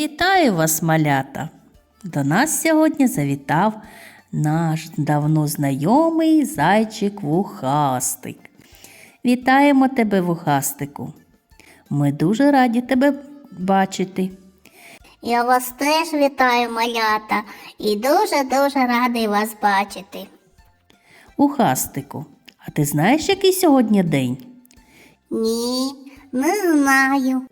Вітаю вас, малята! До нас сьогодні завітав наш давно знайомий зайчик Вухастик. Вітаємо тебе, Вухастику. Ми дуже раді тебе бачити. Я вас теж вітаю, малята, і дуже-дуже радий вас бачити. Вухастику, а ти знаєш, який сьогодні день? Ні, не знаю.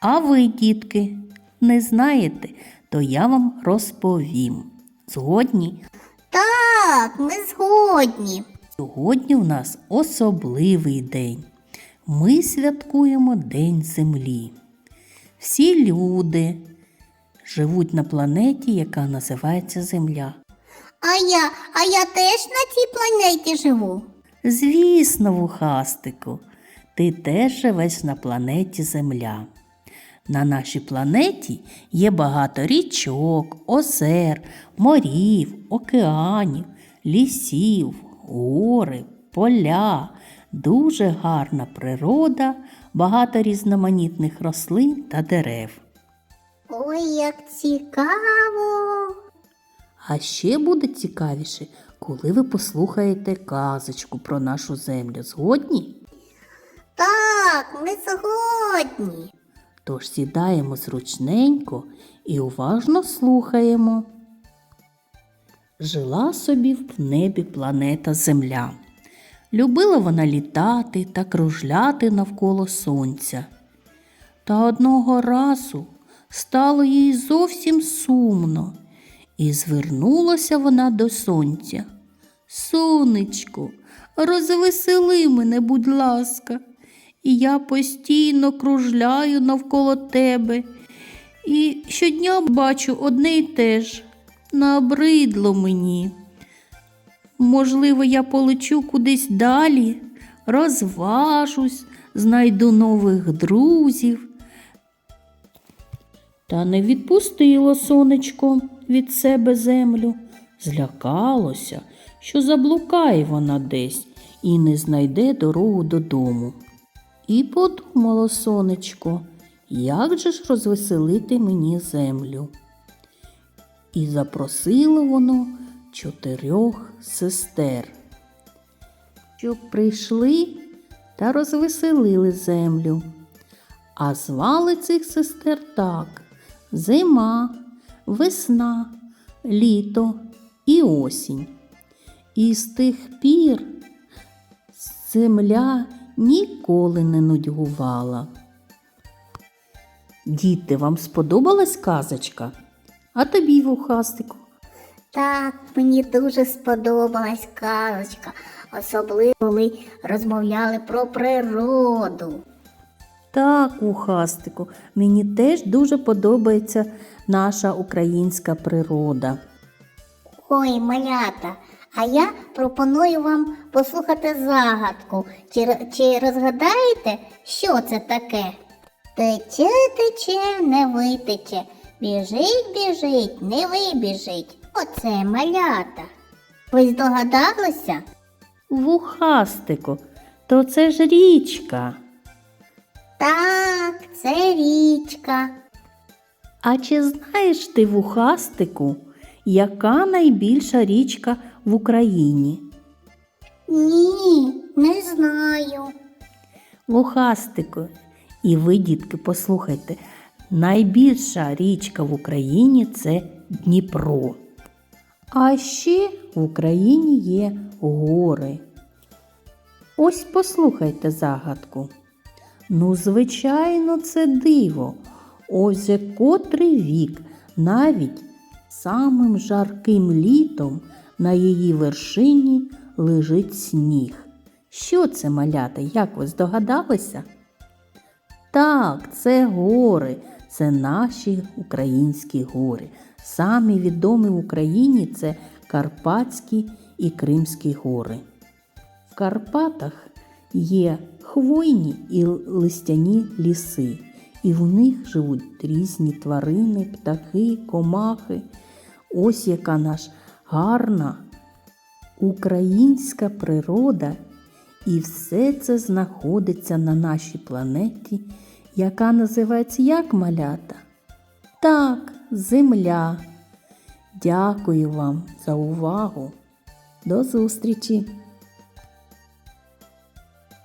А ви, дітки, не знаєте, то я вам розповім. Згодні, Так, ми згодні. сьогодні у нас особливий день. Ми святкуємо День Землі. Всі люди живуть на планеті, яка називається Земля. А я, а я теж на цій планеті живу. Звісно, вухастику, ти теж живеш на планеті Земля. На нашій планеті є багато річок, озер, морів, океанів, лісів, гори, поля, дуже гарна природа, багато різноманітних рослин та дерев. Ой, як цікаво. А ще буде цікавіше, коли ви послухаєте казочку про нашу землю. Згодні? Так, ми згодні. Тож сідаємо зручненько і уважно слухаємо. Жила собі в небі планета Земля. Любила вона літати та кружляти навколо сонця. Та одного разу стало їй зовсім сумно, і звернулася вона до сонця. Сонечко, розвесели мене, будь ласка, і я постійно кружляю навколо тебе. І щодня бачу одне й те ж. Набридло мені. Можливо, я полечу кудись далі, розважусь, знайду нових друзів. Та не відпустило сонечко від себе землю, злякалося, що заблукає вона десь і не знайде дорогу додому. І подумало сонечко, як же ж розвеселити мені землю. І запросило воно чотирьох сестер, щоб прийшли та розвеселили землю. А звали цих сестер так зима, весна, літо і осінь. І з тих пір земля ніколи не нудьгувала. Діти, вам сподобалась казочка? А тобі, вухастику? Так, мені дуже сподобалась казочка, особливо коли розмовляли про природу. Так, вухастику, мені теж дуже подобається наша українська природа. Ой, малята, а я пропоную вам послухати загадку. Чи, чи розгадаєте, що це таке? Тече, тече, не витече, біжить, біжить, не вибіжить. Оце малята. Ви здогадалися? Вухастику, то це ж річка. Так, це річка. А чи знаєш ти, вухастику, яка найбільша річка в Україні? Ні, не знаю. Вухастику, і ви, дітки, послухайте, найбільша річка в Україні це Дніпро. А ще в Україні є гори. Ось послухайте загадку. Ну, звичайно, це диво. Ось вже котрий вік, навіть самим жарким літом на її вершині лежить сніг. Що це малята, як ви здогадалися? Так, це гори, це наші українські гори. Самі відомі в Україні це Карпатські і Кримські гори. В Карпатах є хвойні і листяні ліси, і в них живуть різні тварини, птахи, комахи. Ось яка наша гарна українська природа, і все це знаходиться на нашій планеті, яка називається як малята? Так, земля. Дякую вам за увагу. До зустрічі!